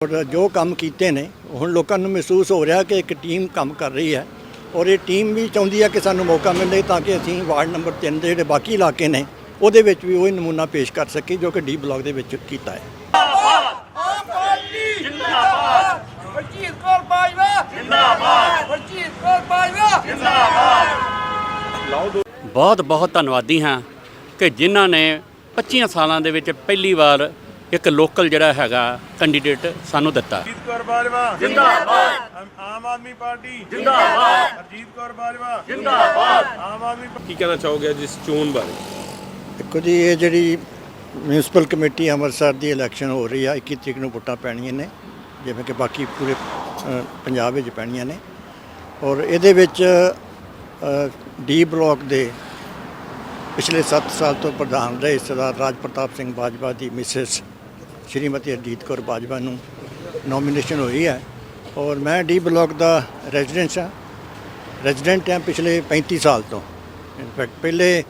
ਔਰ ਜੋ ਕੰਮ ਕੀਤੇ ਨੇ, ਹੁਣ ਲੋਕਾਂ ਨੂੰ ਮਹਿਸੂਸ ਹੋ ਰਿਹਾ ਕਿ ਇੱਕ ਟੀਮ ਕੰਮ ਕਰ ਰਹੀ ਹੈ ਔਰ ਇਹ ਟੀਮ ਵੀ ਚਾਹੁੰਦੀ ਹੈ ਕਿ ਸਾਨੂੰ ਮੌਕਾ ਮਿਲੇ ਤਾਂ ਕਿ ਅਸੀਂ ਵਾਰਡ ਨੰਬਰ 3 ਦੇ ਜਿਹੜੇ ਬਾਕੀ ਇਲਾਕੇ ਨੇ, ਉਹਦੇ ਵਿੱਚ ਵੀ ਉਹ ਨਮੂਨਾ ਪੇਸ਼ ਕਰ ਸਕੀਏ ਜੋ ਕਿ ਡੀ ਬਲਾਕ ਦੇ ਵਿੱਚ ਕੀਤਾ ਹੈ। ਬਹੁਤ ਬਹੁਤ ਧੰਨਵਾਦੀ ਹਾਂ ਕਿ ਜਿਨ੍ਹਾਂ ਨੇ 25 ਸਾਲਾਂ ਦੇ ਵਿੱਚ ਪਹਿਲੀ ਵਾਰ ਇੱਕ ਲੋਕਲ ਜਿਹੜਾ ਹੈਗਾ ਕੈਂਡੀਡੇਟ ਸਾਨੂੰ ਦਿੱਤਾ। ਅਜੀਤ ਕੌਰ ਬਾਜਵਾ। ਜਿੰਦਾਬਾਦ। ਆਮ ਆਦਮੀ ਪਾਰਟੀ। ਜਿੰਦਾਬਾਦ। ਅਜੀਤ ਕੌਰ ਬਾਜਵਾ। ਜਿੰਦਾਬਾਦ। ਆਮ ਆਦਮੀ ਕੀ ਕਹਿਣਾ ਚਾਹੋਗੇ ਅੱਜ ਇਸ ਚੋਣ ਬਾਰੇ? ਦੇਖੋ ਜੀ ਇਹ ਜਿਹੜੀ ਮਿਊਨਿਸਪਲ ਕਮੇਟੀ ਅੰਮ੍ਰਿਤਸਰ ਦੀ ਇਲੈਕਸ਼ਨ ਹੋ ਰਹੀ ਆ 21 ਤਰੀਕ ਨੂੰ ਵੋਟਾਂ ਪੈਣੀਆਂ ਨੇ ਜਿਵੇਂ ਕਿ ਬਾਕੀ ਪੂਰੇ ਅ, ਪੰਜਾਬ ਵਿੱਚ ਪੈਣੀਆਂ ਨੇ। ਔਰ ਇਹਦੇ ਵਿੱਚ ਅ, ਡੀ ਬਲਾਕ ਦੇ ਪਿਛਲੇ 7 ਸਾਲ ਤੋਂ ਪ੍ਰਧਾਨ ਰਹੇ ਸਰਦਾਰ ਰਾਜ ਪ੍ਰਤਾਪ ਸਿੰਘ ਬਾਜਵਾ ਦੀ ਮਿਸਿਸ ਸ਼੍ਰੀਮਤੀ ਅਜੀਤ ਕੌਰ ਬਾਜਵਾ ਨੂੰ ਨੋਮੀਨੇਸ਼ਨ ਹੋਈ ਹੈ। ਔਰ ਮੈਂ ਡੀ ਬਲਾਕ ਦਾ ਰੈਜ਼ੀਡੈਂਟ ਹਾਂ। ਰੈਜ਼ੀਡੈਂਟ ਹਾਂ ਪਿਛਲੇ 35 ਸਾਲ ਤੋਂ। ਇਨਫੈਕਟ ਪਹਿਲੇ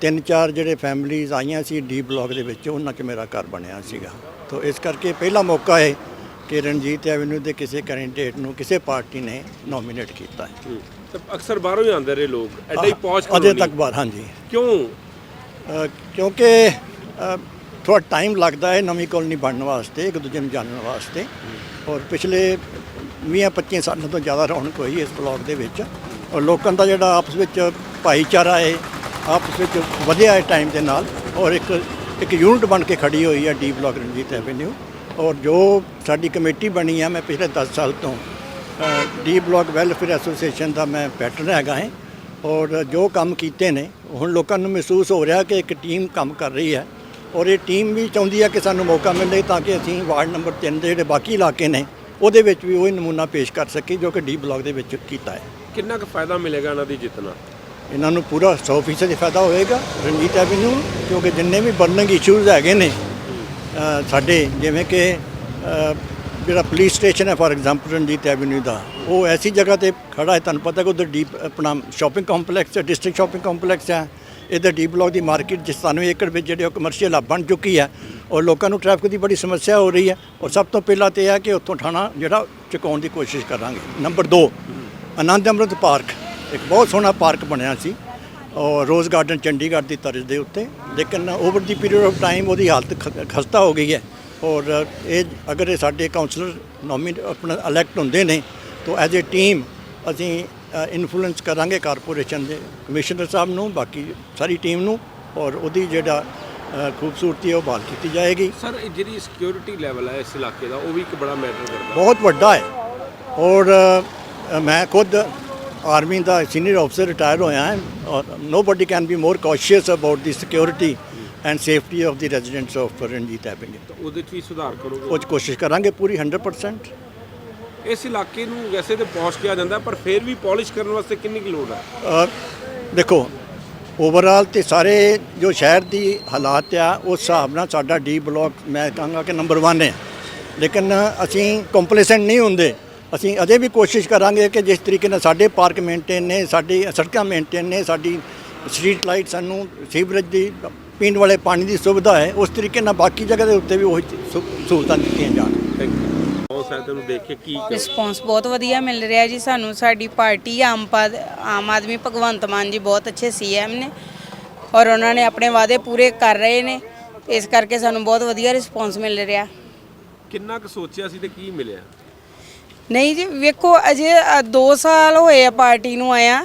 ਤਿੰਨ ਚਾਰ ਜਿਹੜੇ ਫੈਮਿਲੀਜ਼ ਆਈਆਂ ਸੀ ਡੀ ਬਲਾਕ ਦੇ ਵਿੱਚ ਉਹਨਾਂ 'ਚ ਮੇਰਾ ਘਰ ਬਣਿਆ ਸੀਗਾ। ਤੋਂ ਇਸ ਕਰਕੇ ਪਹਿਲਾ ਮੌਕਾ ਹੈ ਕਿ ਰਣਜੀਤ ਐਵਨਿਊ ਦੇ ਕਿਸੇ ਕੈਂਡੀਡੇਟ ਨੂੰ ਕਿਸੇ ਪਾਰਟੀ ਨੇ ਨੋਮੀਨੇਟ ਕੀਤਾ ਹੈ। ਤੇ ਅਕਸਰ ਬਾਹਰੋਂ ਹੀ ਆਉਂਦੇ ਰਹੇ ਲੋਕ। ਐਡਾ ਹੀ ਪਹੁੰਚ ਅਜੇ। ਤੱਕ ਬਾਹਰ ਹਾਂਜੀ। ਕਿਉਂ? ਕਿਉਂਕਿ ਥੋੜਾ ਟਾਈਮ ਲੱਗਦਾ ਹੈ ਨਵੀਂ ਕਾਲੋਨੀ ਬਣਨ ਵਾਸਤੇ, ਇੱਕ ਦੂਜੇ ਨੂੰ ਜਾਣਨ ਵਾਸਤੇ। ਔਰ ਪਿਛਲੇ 20-25 ਸਾਲਾਂ ਤੋਂ ਜ਼ਿਆਦਾ ਰੌਣਕ ਹੋਈ ਇਸ ਬਲਾਕ ਦੇ ਵਿੱਚ। ਔਰ ਲੋਕਾਂ ਦਾ ਜਿਹੜਾ ਆਪਸ ਵਿੱਚ ਭਾਈਚਾਰਾ ਹੈ, ਆਪਸ ਵਿੱਚ ਵਧਿਆ ਹੈ ਟਾਈਮ ਦੇ ਨਾਲ। ਔਰ ਇੱਕ ਇੱਕ ਯੂਨਿਟ ਬਣ ਕੇ ਖੜੀ ਹੋਈ ਹੈ ਡੀ ਬਲਾਕ ਰਣਜੀਤ ਐਵਨਿਊ ਔਰ ਜੋ ਸਾਡੀ ਕਮੇਟੀ ਬਣੀ ਹੈ ਮੈਂ ਪਿਛਲੇ 10 ਸਾਲ ਤੋਂ ਡੀ ਬਲਾਕ ਵੈਲਫੇਅਰ ਐਸੋਸੀਏਸ਼ਨ ਦਾ ਮੈਂ ਪੈਟਰਨ ਹੈਗਾ ਹਾਂ। ਔਰ ਜੋ ਕੰਮ ਕੀਤੇ ਨੇ, ਹੁਣ ਲੋਕਾਂ ਨੂੰ ਮਹਿਸੂਸ ਹੋ ਰਿਹਾ ਕਿ ਇੱਕ ਟੀਮ ਕੰਮ ਕਰ ਰਹੀ ਹੈ। ਔਰ ਇਹ ਟੀਮ ਵੀ ਚਾਹੁੰਦੀ ਹੈ ਕਿ ਸਾਨੂੰ ਮੌਕਾ ਮਿਲੇ ਤਾਂ ਕਿ ਅਸੀਂ ਵਾਰਡ ਨੰਬਰ 3 ਦੇ ਜਿਹੜੇ ਬਾਕੀ ਇਲਾਕੇ ਨੇ ਉਹਦੇ ਵਿੱਚ ਵੀ ਉਹ ਨਮੂਨਾ ਪੇਸ਼ ਕਰ ਸਕੀਏ ਜੋ ਕਿ ਡੀ ਬਲਾਕ ਦੇ ਵਿੱਚ ਕੀਤਾ ਹੈ। ਕਿੰਨਾ ਕੁ ਫਾਇਦਾ ਮਿਲੇਗਾ ਇਹਨਾਂ ਦੀ ਜਿੱਤ ਨਾਲ? ਇਹਨਾਂ ਨੂੰ ਪੂਰਾ 100% ਹੀ ਫਾਇਦਾ ਹੋਏਗਾ। ਰਣਜੀਤ ਐਵਨਿਊ ਕਿਉਂਕਿ ਜਿੰਨੇ ਵੀ ਬਰਨਿੰਗ ਇਸ਼ੂਜ਼ ਹੈਗੇ ਨੇ ਸਾਡੇ ਜਿਵੇਂ ਕਿ ਜਿਹੜਾ ਪੁਲਿਸ ਸਟੇਸ਼ਨ ਹੈ ਫਾਰ ਐਗਜ਼ਾਮਪਲ ਰਣਜੀਤ ਐਵਨਿਊ ਦਾ ਉਹ ਐਸੀ ਜਗ੍ਹਾ ਤੇ ਖੜਾ ਹੈ ਤੁਹਾਨੂੰ ਪਤਾ ਕਿ ਉਧਰ ਡੀਪ ਆਪਣਾ ਸ਼ਾਪਿੰਗ ਕੰਪਲੈਕਸ ਹੈ ਡਿਸਟ੍ਰਿਕਟ ਸ਼ਾਪਿੰਗ ਕੰਪਲੈਕਸ ਹੈ। ਇਧਰ ਡੀ ਬਲਾਕ ਦੀ ਮਾਰਕੀਟ, ਜਿਸ 97 ਏਕੜ ਵਿੱਚ ਜਿਹੜੇ ਉਹ ਕਮਰਸ਼ੀਅਲ ਹੱਬ ਬਣ ਚੁੱਕੀ ਹੈ, ਔਰ ਲੋਕਾਂ ਨੂੰ ਟ੍ਰੈਫਿਕ ਦੀ ਬੜੀ ਸਮੱਸਿਆ ਹੋ ਰਹੀ ਹੈ, ਔਰ ਸਭ ਤੋਂ ਪਹਿਲਾਂ ਤੇ ਇਹ ਹੈ ਕਿ ਉੱਥੋਂ ਠਾਣਾ ਜਿਹੜਾ ਚੁਕਾਉਣ ਦੀ ਕੋਸ਼ਿਸ਼ ਕਰਾਂਗੇ। ਨੰਬਰ 2 ਆਨੰਦ ਅੰਮ੍ਰਿਤ ਪਾਰਕ, ਇੱਕ ਬਹੁਤ ਸੋਹਣਾ ਪਾਰਕ ਬਣਿਆ ਸੀ, ਔਰ ਰੋਜ਼ ਗਾਰਡਨ ਚੰਡੀਗੜ੍ਹ ਦੀ ਤਰਜ਼ ਦੇ ਉੱਤੇ, ਲੇਕਿਨ over the period of time ਉਹਦੀ ਹਾਲਤ ਖ- ਖਸਤਾ ਹੋ ਗਈ ਹੈ, ਔਰ ਇਹ ਅਗਰ ਇਹ ਸਾਡੇ ਕਾਉਂਸਲਰ ਨੋਮੀਨ ਆਪਣਾ ਇਲੈਕਟ ਹੁੰਦੇ ਨੇ, ਤਾਂ ਐਜ਼ ਅ ਟੀਮ ਅਸੀਂ ਇਨਫਲੂਐਂਸ ਕਰਾਂਗੇ ਕਾਰਪੋਰੇਸ਼ਨ ਦੇ ਕਮਿਸ਼ਨਰ ਸਾਹਿਬ ਨੂੰ ਬਾਕੀ ਸਾਰੀ ਟੀਮ ਨੂੰ ਔਰ ਉਹਦੀ ਜਿਹੜਾ ਖੂਬਸੂਰਤੀ ਹੈ ਉਹ ਬਹਾਲ ਕੀਤੀ ਜਾਏਗੀ। ਸਰ ਜਿਹੜੀ ਸਿਕਿਉਰਿਟੀ ਲੈਵਲ ਹੈ ਇਸ ਇਲਾਕੇ ਦਾ ਉਹ ਵੀ ਇੱਕ ਬੜਾ ਮੈਟਰ ਕਰਦਾ। ਬਹੁਤ ਵੱਡਾ ਹੈ। ਔਰ ਮੈਂ ਖੁਦ ਆਰਮੀ ਦਾ ਸੀਨੀਅਰ ਅਫਸਰ ਰਿਟਾਇਰ ਹੋਇਆ ਹਾਂ ਔਰ nobody can be more cautious about the security and safety of the residents of Ranjit Avenue ਤਾਂ ਉਹਦੇ 'ਚ ਵੀ ਸੁਧਾਰ ਕਰੋਗੇ? ਉਹ ਕੋਸ਼ਿਸ਼ ਕਰਾਂਗੇ ਪੂਰੀ 100% ਇਸ ਇਲਾਕੇ ਨੂੰ ਵੈਸੇ ਤੇ ਪਹੁੰਚ ਕਿਹਾ ਜਾਂਦਾ ਪਰ ਫਿਰ ਵੀ ਪਾਲਿਸ਼ ਕਰਨ ਵਾਸਤੇ ਕਿੰਨੀ ਕੁ ਲੋੜ ਹੈ? ਦੇਖੋ ਓਵਰਆਲ ਤੇ ਸਾਰੇ ਜੋ ਸ਼ਹਿਰ ਦੀ ਹਾਲਾਤ ਆ ਉਸ ਹਿਸਾਬ ਨਾਲ ਸਾਡਾ ਡੀ ਬਲਾਕ ਮੈਂ ਕਹਾਂਗਾ ਕਿ ਨੰਬਰ 1 ਹੈ। ਲੇਕਿਨ ਅਸੀਂ ਕੰਪਲੀਸੈਂਟ ਨਹੀਂ ਹੁੰਦੇ। ਅਸੀਂ ਅਜੇ ਵੀ ਕੋਸ਼ਿਸ਼ ਕਰਾਂਗੇ ਕਿ ਜਿਸ ਤਰੀਕੇ ਨਾਲ ਸਾਡੇ ਪਾਰਕ ਮੇਨਟੇਨ ਨੇ ਸਾਡੀ ਸੜਕਾਂ ਮੇਨਟੇਨ ਨੇ ਸਾਡੀ ਸਟਰੀਟ ਲਾਈਟ ਸਾਨੂੰ ਸੀਵਰੇਜ ਦੀ ਪੀਣ ਵਾਲੇ ਪਾਣੀ ਦੀ ਸੁਵਿਧਾ ਹੈ ਉਸ ਤਰੀਕੇ ਨਾਲ ਬਾਕੀ ਜਗ੍ਹਾ ਦੇ ਉੱਤੇ ਵੀ ਉਹੀ ਸਹੂਲਤਾਂ ਦਿੱਤੀਆਂ ਜਾਣ। ਥੈਂਕ ਯੂ ਬਹੁਤ ਸਾਹਿਬ ਨੂੰ ਦੇਖ ਕੇ ਕੀ ਰਿਸਪੌਂਸ ਬਹੁਤ ਵਧੀਆ ਮਿਲ ਰਿਹਾ ਜੀ ਸਾਨੂੰ ਸਾਡੀ ਪਾਰਟੀ ਆਮ ਪਦ ਆਮ ਆਦਮੀ ਭਗਵੰਤ ਮਾਨ ਜੀ ਬਹੁਤ ਅੱਛੇ ਸੀਐਮ ਨੇ ਔਰ ਉਹਨਾਂ ਨੇ ਆਪਣੇ ਵਾਅਦੇ ਪੂਰੇ ਕਰ ਰਹੇ ਨੇ ਇਸ ਕਰਕੇ ਸਾਨੂੰ ਬਹੁਤ ਵਧੀਆ ਰਿਸਪੌਂਸ ਮਿਲ ਰਿਹਾ। ਕਿੰਨਾ ਕੁ ਸੋਚਿਆ ਸੀ ਤੇ ਕੀ ਮਿਲਿਆ? ਨਹੀਂ ਜੀ ਵੇਖੋ ਅਜੇ 2 ਸਾਲ ਹੋਏ ਆ ਪਾਰਟੀ ਨੂੰ ਆਇਆ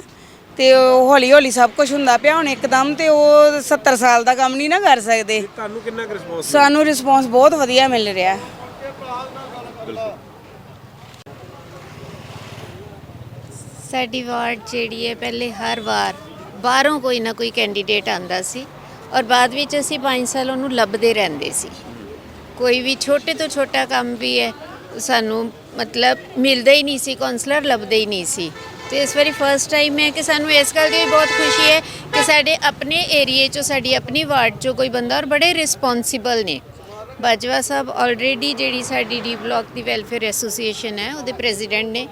ਤੇ ਹੌਲੀ ਹੌਲੀ ਸਭ ਕੁਝ ਹੁੰਦਾ ਪਿਆ ਹੁਣ ਇੱਕਦਮ ਤੇ ਉਹ 70 ਸਾਲ ਦਾ ਕੰਮ ਨਹੀਂ ਨਾ ਕਰ ਸਕਦੇ। ਤੁਹਾਨੂੰ ਕਿੰਨਾ ਕੁ ਰਿਸਪੌਂਸ ਸਾਨੂੰ ਰਿਸਪੌਂਸ ਬਹੁਤ ਵਧੀਆ ਮਿਲ ਰਿਹਾ। ਸਾਡੀ ਵਾਰਡ ਜਿਹੜੀ ਹੈ ਪਹਿਲੇ ਹਰ ਵਾਰ ਬਾਹਰੋਂ ਕੋਈ ਨਾ ਕੋਈ ਕੈਂਡੀਡੇਟ ਆਂਦਾ ਸੀ ਔਰ ਬਾਅਦ ਵਿੱਚ ਅਸੀਂ 5 ਸਾਲ ਉਹਨੂੰ ਲੱਭਦੇ ਰਹਿੰਦੇ ਸੀ। ਕੋਈ ਵੀ ਛੋਟੇ ਤੋਂ ਛੋਟਾ ਕੰਮ ਵੀ ਹੈ, ਸਾਨੂੰ ਮਤਲਬ ਮਿਲਦਾ ਹੀ ਨਹੀਂ ਸੀ ਕਾਉਂਸਲਰ ਲੱਭਦੇ ਹੀ ਨਹੀਂ ਸੀ। ਤੇ ਇਸ ਵਾਰੀ ਫਰਸਟ ਟਾਈਮ ਹੈ ਕਿ ਸਾਨੂੰ ਇਸ ਗੱਲ ਦੀ ਵੀ ਬਹੁਤ ਖੁਸ਼ੀ ਹੈ ਕਿ ਸਾਡੇ ਆਪਣੇ ਏਰੀਏ 'ਚੋਂ, ਸਾਡੀ ਆਪਣੀ ਵਾਰਡ 'ਚੋਂ ਕੋਈ ਬੰਦਾ ਔਰ ਬੜੇ ਰਿਸਪੌਂਸਿਬਲ ਨੇ। ਬਾਜਵਾ ਸਾਹਿਬ ਆਲਰੇਡੀ ਜਿਹੜੀ ਸਾਡੀ ਡੀ ਬਲਾਕ ਦੀ ਵੈਲਫੇਅਰ ਐਸੋਸੀਏਸ਼ਨ ਹੈ, ਉਹਦੇ ਪ੍ਰੈਜ਼ੀਡੈਂਟ ਨੇ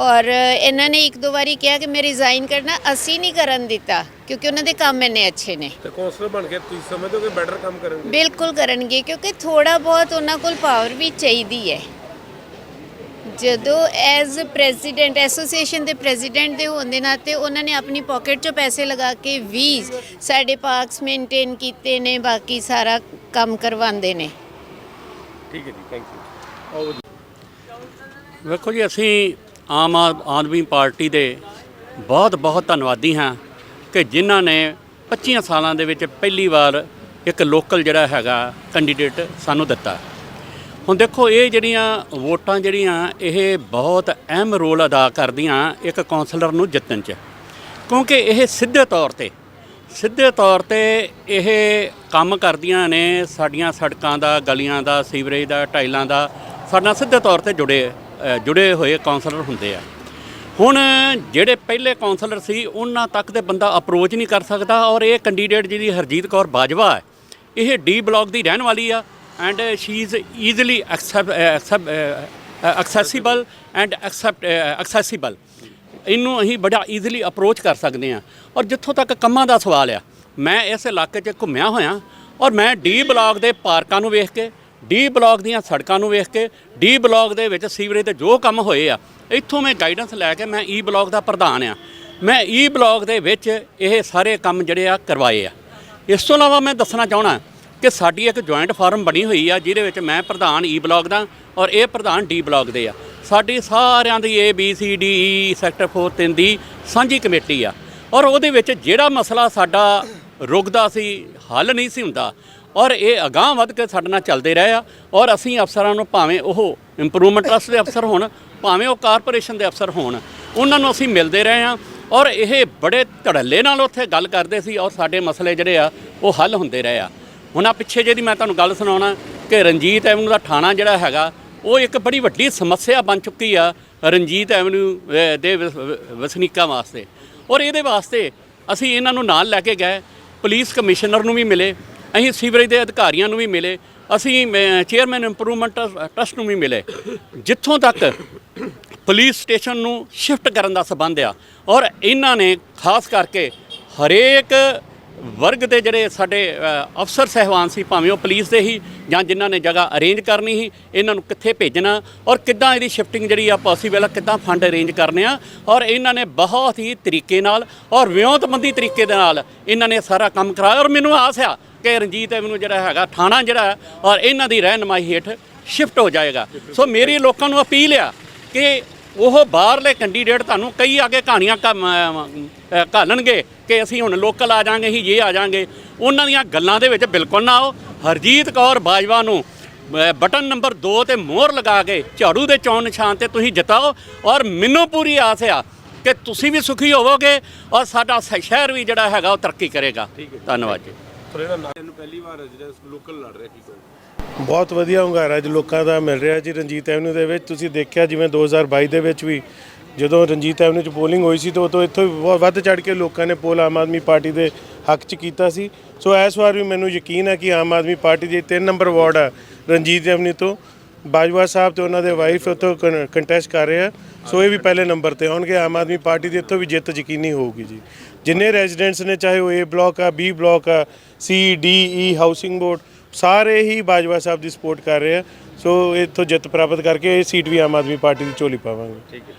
ਔਰ ਇਹਨਾਂ ਨੇ ਇੱਕ ਦੋ ਵਾਰੀ ਕਿਹਾ ਕਿ ਮੈਂ ਰਿਜ਼ਾਈਨ ਕਰਨਾ ਅਸੀਂ ਨਹੀਂ ਕਰਨ ਦਿੱਤਾ ਕਿਉਂਕਿ ਉਹਨਾਂ ਦੇ ਕੰਮ ਇੰਨੇ ਅੱਛੇ ਨੇ। ਤੇ ਕੌਂਸਲਰ ਬਣ ਕੇ ਤੁਸੀਂ ਸਮਝਦੇ ਹੋ ਕਿ ਬੈਟਰ ਕੰਮ ਕਰਨਗੇ? ਬਿਲਕੁਲ ਕਰਨਗੇ ਕਿਉਂਕਿ ਥੋੜਾ ਬਹੁਤ ਉਹਨਾਂ ਕੋਲ ਪਾਵਰ ਵੀ ਚਾਹੀਦੀ ਹੈ। ਜਦੋਂ ਐਜ਼ ਪ੍ਰੈਜ਼ੀਡੈਂਟ ਐਸੋਸੀਏਸ਼ਨ ਦੇ ਪ੍ਰੈਜ਼ੀਡੈਂਟ ਦੇ ਹੋਣ ਦੇ ਨਾਤੇ ਉਹਨਾਂ ਨੇ ਆਪਣੀ ਪਾਕਟ ਚੋਂ ਪੈਸੇ ਲਗਾ ਕੇ ਵੀ ਸਾਡੇ ਪਾਰਕਸ ਮੇਨਟੇਨ ਕੀਤੇ ਨੇ ਬਾਕੀ ਸਾਰਾ ਕੰਮ ਕਰਵਾਉਂਦੇ ਨੇ। ਠੀਕ ਹੈ ਜੀ ਥੈਂਕ ਯੂ ਵੇਖੋ ਜੀ ਅਸੀਂ ਆਮ ਆਦ- ਆਦਮੀ ਪਾਰਟੀ ਦੇ ਬਹੁਤ ਬਹੁਤ ਧੰਨਵਾਦੀ ਹਾਂ ਕਿ ਜਿਨ੍ਹਾਂ ਨੇ 25 ਸਾਲਾਂ ਦੇ ਵਿੱਚ ਪਹਿਲੀ ਵਾਰ ਇੱਕ ਲੋਕਲ ਜਿਹੜਾ ਹੈਗਾ ਕੈਂਡੀਡੇਟ ਸਾਨੂੰ ਦਿੱਤਾ। ਹੁਣ ਦੇਖੋ ਇਹ ਜਿਹੜੀਆਂ ਵੋਟਾਂ ਜਿਹੜੀਆਂ ਇਹ ਬਹੁਤ ਅਹਿਮ ਰੋਲ ਅਦਾ ਕਰਦੀਆਂ ਇੱਕ ਕਾਉਂਸਲਰ ਨੂੰ ਜਿੱਤਣ 'ਚ। ਕਿਉਂਕਿ ਇਹ ਸਿੱਧੇ ਤੌਰ ਤੇ ਸਿੱਧੇ ਤੌਰ ਤੇ ਇਹ ਕੰਮ ਕਰਦੀਆਂ ਨੇ ਸਾਡੀਆਂ ਸੜਕਾਂ ਦਾ ਗਲੀਆਂ ਦਾ ਸੀਵਰੇਜ ਦਾ ਟਾਈਲਾਂ ਦਾ ਸਾਡਾ ਸਿੱਧੇ ਤੌਰ ਤੇ ਜੁੜੇ ਅ, ਜੁੜੇ ਹੋਏ ਕਾਉਂਸਲਰ ਹੁੰਦੇ ਆ। ਹੁਣ ਜਿਹੜੇ ਪਹਿਲੇ ਕਾਉਂਸਲਰ ਸੀ, ਉਹਨਾਂ ਤੱਕ ਤੇ ਬੰਦਾ ਅਪਰੋਚ ਨਹੀਂ ਕਰ ਸਕਦਾ ਔਰ ਇਹ ਕੈਂਡੀਡੇਟ ਜਿਹਦੀ ਹਰਜੀਤ ਕੌਰ ਬਾਜਵਾ ਹੈ, ਇਹ ਡੀ ਬਲਾਕ ਦੀ ਰਹਿਣ ਵਾਲੀ ਆ and she is easily accessible and accept accessible ਇਹਨੂੰ ਅਸੀਂ ਬੜਾ ਈਜ਼ੀਲੀ ਅਪਰੋਚ ਕਰ ਸਕਦੇ ਹਾਂ ਔਰ ਜਿੱਥੋਂ ਤੱਕ ਕੰਮਾਂ ਦਾ ਸਵਾਲ ਆ, ਮੈਂ ਇਸ ਇਲਾਕੇ 'ਚ ਘੁੰਮਿਆ ਹੋਇਆ ਔਰ ਮੈਂ ਡੀ ਬਲਾਕ ਦੇ ਪਾਰਕਾਂ ਨੂੰ ਵੇਖ ਕੇ ਡੀ ਬਲਾਕ ਦੀਆਂ ਸੜਕਾਂ ਨੂੰ ਵੇਖ ਕੇ ਡੀ ਬਲਾਕ ਦੇ ਵਿੱਚ ਸੀਵਰੇਜ ਤੇ ਜੋ ਕੰਮ ਹੋਏ ਆ, ਇੱਥੋਂ ਮੈਂ ਗਾਈਡੈਂਸ ਲੈ ਕੇ ਮੈਂ e ਈ ਬਲਾਕ ਦਾ ਪ੍ਰਧਾਨ ਆ। ਮੈਂ e ਈ ਬਲਾਕ ਦੇ ਵਿੱਚ ਇਹ ਸਾਰੇ ਕੰਮ ਜਿਹੜੇ ਆ ਕਰਵਾਏ ਆ। ਇਸ ਤੋਂ ਇਲਾਵਾ ਮੈਂ ਦੱਸਣਾ ਚਾਹਣਾ ਕਿ ਸਾਡੀ ਇੱਕ ਜੁਆਇੰਟ ਫਾਰਮ ਬਣੀ ਹੋਈ ਆ, ਜਿਹਦੇ ਵਿੱਚ ਮੈਂ ਪ੍ਰਧਾਨ e ਈ ਬਲਾਕ ਦਾ ਔਰ ਇਹ ਪ੍ਰਧਾਨ ਡੀ ਬਲਾਕ ਦੇ ਆ। ਸਾਡੀ ਸਾਰਿਆਂ ਦੀ A B C D E sector 4 ਤਿੰਨ ਦੀ ਸਾਂਝੀ ਕਮੇਟੀ ਆ। ਔਰ ਉਹਦੇ ਵਿੱਚ ਜਿਹੜਾ ਮਸਲਾ ਸਾਡਾ ਰੁਕਦਾ ਸੀ, ਹੱਲ ਨਹੀਂ ਸੀ ਹੁੰਦਾ ਔਰ ਇਹ ਅਗਾਂਹ ਵੱਧ ਕੇ ਸਾਡੇ ਨਾਲ ਚੱਲਦੇ ਰਹੇ ਆ ਔਰ ਅਸੀਂ ਅਫਸਰਾਂ ਨੂੰ ਭਾਵੇਂ ਉਹ ਇੰਪਰੂਵਮੈਂਟ ਟਰਸਟ ਦੇ ਅਫਸਰ ਹੋਣ, ਭਾਵੇਂ ਉਹ ਕਾਰਪੋਰੇਸ਼ਨ ਦੇ ਅਫਸਰ ਹੋਣ, ਉਹਨਾਂ ਨੂੰ ਅਸੀਂ ਮਿਲਦੇ ਰਹੇ ਆ ਔਰ ਇਹ ਬੜੇ ਧੜੱਲੇ ਨਾਲ ਉੱਥੇ ਗੱਲ ਕਰਦੇ ਸੀ ਔਰ ਸਾਡੇ ਮਸਲੇ ਜਿਹੜੇ ਆ ਉਹ ਹੱਲ ਹੁੰਦੇ ਰਹੇ ਆ। ਹੁਣ ਆ ਪਿੱਛੇ ਜਿਹਦੀ ਮੈਂ ਤੁਹਾਨੂੰ ਗੱਲ ਸੁਣਾਉਣਾ ਕਿ ਰਣਜੀਤ ਐਵਨਿਊ ਦਾ ਥਾਣਾ ਜਿਹੜਾ ਹੈਗਾ, ਉਹ ਇੱਕ ਬੜੀ ਵੱਡੀ ਸਮੱਸਿਆ ਬਣ ਚੁੱਕੀ ਆ ਰਣਜੀਤ ਐਵਨਿਊ ਦੇ ਵਸਨੀਕਾਂ ਵਾਸਤੇ। ਔਰ ਇਹਦੇ ਵਾਸਤੇ ਅਸੀਂ ਇਹਨਾਂ ਨੂੰ ਨਾਲ ਲੈ ਕੇ ਗਏ, ਪੁਲਿਸ ਕਮਿਸ਼ਨਰ ਨੂੰ ਵੀ ਮਿਲੇ ਅਸੀਂ ਸੀਵਰੇਜ ਦੇ ਅਧਿਕਾਰੀਆਂ ਨੂੰ ਵੀ ਮਿਲੇ, ਅਸੀਂ ਚੇਅਰਮੈਨ ਇੰਪਰੂਵਮੈਂਟ ਟਰਸਟ ਨੂੰ ਵੀ ਮਿਲੇ। ਜਿੱਥੋਂ ਤੱਕ ਪੁਲਿਸ ਸਟੇਸ਼ਨ ਨੂੰ ਸ਼ਿਫਟ ਕਰਨ ਦਾ ਸਬੰਧ ਆ, ਔਰ ਇਹਨਾਂ ਨੇ ਖਾਸ ਕਰਕੇ ਹਰੇਕ ਵਰਗ ਦੇ ਜਿਹੜੇ ਸਾਡੇ ਅਫਸਰ ਸਹਿਬਾਨ ਸੀ, ਭਾਵੇਂ ਉਹ ਪੁਲਿਸ ਦੇ ਹੀ, ਜਾਂ ਜਿਨ੍ਹਾਂ ਨੇ ਜਗ੍ਹਾ ਅਰੇਂਜ ਕਰਨੀ ਸੀ, ਇਹਨਾਂ ਨੂੰ ਕਿੱਥੇ ਭੇਜਣਾ, ਔਰ ਕਿੱਦਾਂ ਇਹਦੀ ਸ਼ਿਫਟਿੰਗ ਜਿਹੜੀ ਆ ਪੋਸੀਬਲ ਆ, ਕਿੱਦਾਂ ਫੰਡ ਅਰੇਂਜ ਕਰਨੇ ਆ, ਔਰ ਇਹਨਾਂ ਨੇ ਬਹੁਤ ਹੀ ਤਰੀਕੇ ਨਾਲ, ਔਰ ਵਿਉਂਤਬੰਦੀ ਤਰੀਕੇ ਦੇ ਨਾਲ ਇਹਨਾਂ ਨੇ ਸਾਰਾ ਕੰਮ ਕਰਾਇਆ, ਔਰ ਮੈਨੂੰ ਆਸ ਆ ਕਿ ਰਣਜੀਤ ਐਵਨਿਊ ਜਿਹੜਾ ਹੈਗਾ ਥਾਣਾ ਜਿਹੜਾ ਔਰ ਇਹਨਾਂ ਦੀ ਰਹਿਨਮਾਈ ਹੇਠ ਸ਼ਿਫਟ ਹੋ ਜਾਏਗਾ। ਸੋ ਮੇਰੀ ਲੋਕਾਂ ਨੂੰ ਅਪੀਲ ਆ ਕਿ ਉਹ ਬਾਹਰਲੇ ਕੈਂਡੀਡੇਟ ਤੁਹਾਨੂੰ ਕਈ ਆਗੇ ਕਹਾਣੀਆਂ ਘਾਲਣਗੇ ਕਿ ਅਸੀਂ ਹੁਣ ਲੋਕਲ ਆ ਜਾਾਂਗੇ ਹੀ ਇਹ ਆ ਜਾਾਂਗੇ ਉਹਨਾਂ ਦੀਆਂ ਗੱਲਾਂ ਦੇ ਵਿੱਚ ਬਿਲਕੁਲ ਨਾ ਆਓ। ਹਰਜੀਤ ਕੌਰ ਬਾਜਵਾ ਨੂੰ ਬਟਨ ਨੰਬਰ 2 ਤੇ ਮੋਹਰ ਲਗਾ ਕੇ ਝਾੜੂ ਦੇ ਚੌਣ ਨਿਸ਼ਾਨ ਤੇ ਤੁਸੀਂ ਜਿਤਾਓ। ਔਰ ਮੈਨੂੰ ਪੂਰੀ ਆਸ ਆ ਕਿ ਤੁਸੀਂ ਵੀ ਸੁਖੀ ਹੋਵੋਗੇ ਔਰ ਸਾਡਾ ਸ਼ਹਿਰ ਵੀ ਜਿਹੜਾ ਹੈਗਾ ਉਹ ਤਰੱਕੀ ਕਰੇਗਾ। ਧੰਨਵਾਦ ਜੀ। ਪਰ ਇਹਦਾ ਨਾਮ। ਇਹਨੂੰ ਪਹਿਲੀ ਵਾਰ ਰੈਜ਼ੀਡੈਂਸ ਲੋਕਲ ਲੜ ਰਿਹਾ ਕੀ ਕਹੋ ਬਹੁਤ ਵਧੀਆ ਹੁੰਗਾਰਾ ਅੱਜ ਲੋਕਾਂ ਦਾ ਮਿਲ ਰਿਹਾ ਜੀ ਰਣਜੀਤ ਐਵਨਿਊ ਦੇ ਵਿੱਚ। ਤੁਸੀਂ ਦੇਖਿਆ ਜਿਵੇਂ 2022 ਦੇ ਵਿੱਚ ਵੀ ਜਦੋਂ ਰਣਜੀਤ ਐਵਨਿਊ 'ਚ ਪੋਲਿੰਗ ਹੋਈ ਸੀ ਤਾਂ ਉਦੋਂ ਇੱਥੋਂ ਵੀ ਬਹੁਤ ਵੱਧ ਚੜ ਕੇ ਲੋਕਾਂ ਨੇ ਪੋਲ ਆਮ ਆਦਮੀ ਪਾਰਟੀ ਦੇ ਹੱਕ 'ਚ ਕੀਤਾ ਸੀ। ਸੋ ਇਸ ਵਾਰ ਵੀ ਮੈਨੂੰ ਯਕੀਨ ਹੈ ਕਿ ਆਮ ਆਦਮੀ ਪਾਰਟੀ ਦੇ 3 ਨੰਬਰ ਵਾਰਡ ਆ ਰਣਜੀਤ ਐਵਨਿਊ ਤੋਂ। ਬਾਜਵਾ ਸਾਹਿਬ ਤੇ ਉਹਨਾਂ ਦੇ ਵਾਈਫ ਉੱਥੋਂ ਕੰਟੈਸਟ ਕਰ ਰਹੇ ਆ। ਸੋ ਇਹ ਵੀ ਪਹਿਲੇ ਨੰਬਰ ਤੇ ਆਉਣਗੇ। ਆਮ ਆਦਮੀ ਪਾਰਟੀ ਦੀ ਇੱਥੋਂ ਵੀ ਜਿੱਤ ਯਕੀਨੀ ਹੋਊਗੀ ਜੀ। ਜਿੰਨੇ ਰੈਜ਼ੀਡੈਂਟਸ ਨੇ, ਚਾਹੇ ਉਹ ਏ ਬਲਾਕ ਆ ਬੀ ਬਲਾਕ ਆ C D E housing board ਸਾਰੇ ਹੀ ਬਾਜਵਾ ਸਾਹਿਬ ਦੀ ਸਪੋਰਟ ਕਰ ਰਹੇ ਆ। ਸੋ ਇੱਥੋਂ ਜਿੱਤ ਪ੍ਰਾਪਤ ਕਰਕੇ ਇਹ ਸੀਟ ਵੀ ਆਮ ਆਦਮੀ ਪਾਰਟੀ ਦੀ ਝੋਲੀ ਪਾਵਾਂਗੇ। ਠੀਕ ਹੈ।